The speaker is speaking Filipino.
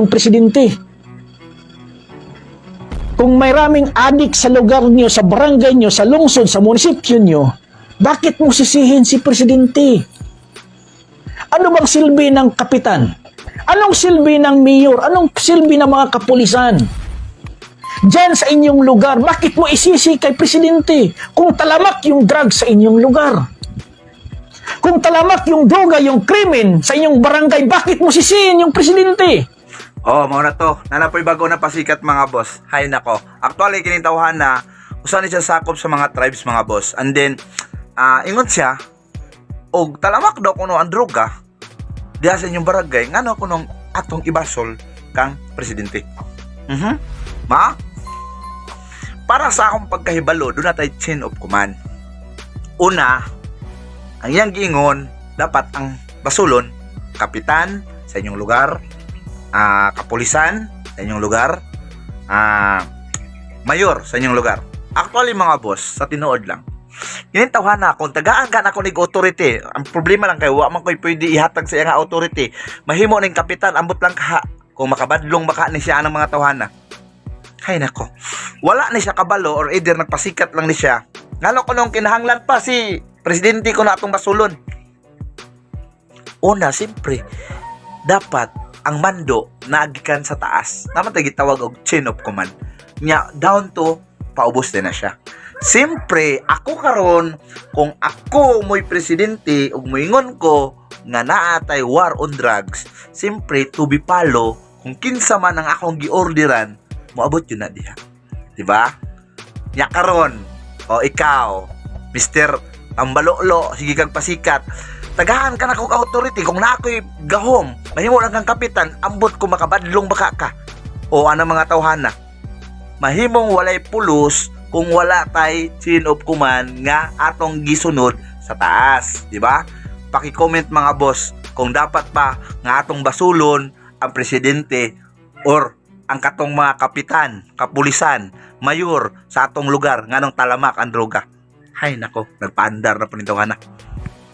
inyong presidente. Kung may raming adik sa lugar nyo, sa barangay nyo, sa lungsod, sa munisipyo nyo, bakit mo sisihin si presidente? Ano bang silbi ng kapitan? Anong silbi ng mayor? Anong silbi ng mga kapulisan? Diyan sa inyong lugar, bakit mo isisi kay presidente kung talamak yung drug sa inyong lugar? Kung talamak yung droga, yung krimen sa inyong barangay, bakit mo sisihin yung presidente? Oh, mao na to. Nanapoy bago na pasikat mga boss. Hay nako. Actually kinitawhan na usa ni siya sakop sa mga tribes mga boss. And then ah ingon siya og talamak daw kuno ang droga diha sa inyong barangay ngano kunong atong ibasol kang presidente. Mhm. Ma? Para sa akong pagkahibalo, doon na tayo chain of command. Una, ang iyang giingon, dapat ang basulon, kapitan sa inyong lugar, ah, kapulisan sa inyong lugar, ah, mayor sa inyong lugar. Actually mga boss, sa tinuod lang. Kinintawhan na kung tagaan ka na ako nig authority. Ang problema lang kay wa man ko'y pwede ihatag sa iyang authority. Mahimo ning kapitan ambot lang ka kung makabadlong baka ni siya ang mga tawhana. Hay nako. Wala ni siya kabalo or either nagpasikat lang ni siya. Ngano ko nung kinahanglan pa si presidente ko na atong basulon. Una, siyempre, dapat ang mando naagikan sa taas. Naman tayo gitawag og chain of command. Nya down to paubos din na siya. Siyempre, ako karon kung ako mo'y presidente ug moingon ko nga naa tay war on drugs, siyempre to be follow kung kinsa man ang akong giorderan, moabot yun na diha. Di ba? Nya karon, o ikaw, Mr. Tambalolo, sige kang pasikat, tagahan ka na kong authority kung na ako'y gahom mahimo lang kang kapitan ambot ko makabadlong baka ka o ano mga tawhana mahimong walay pulos kung wala tay chain of command nga atong gisunod sa taas di ba paki-comment mga boss kung dapat pa nga atong basulon ang presidente or ang katong mga kapitan, kapulisan, mayor sa atong lugar nganong talamak ang droga. Hay nako, nagpaandar na po nito na.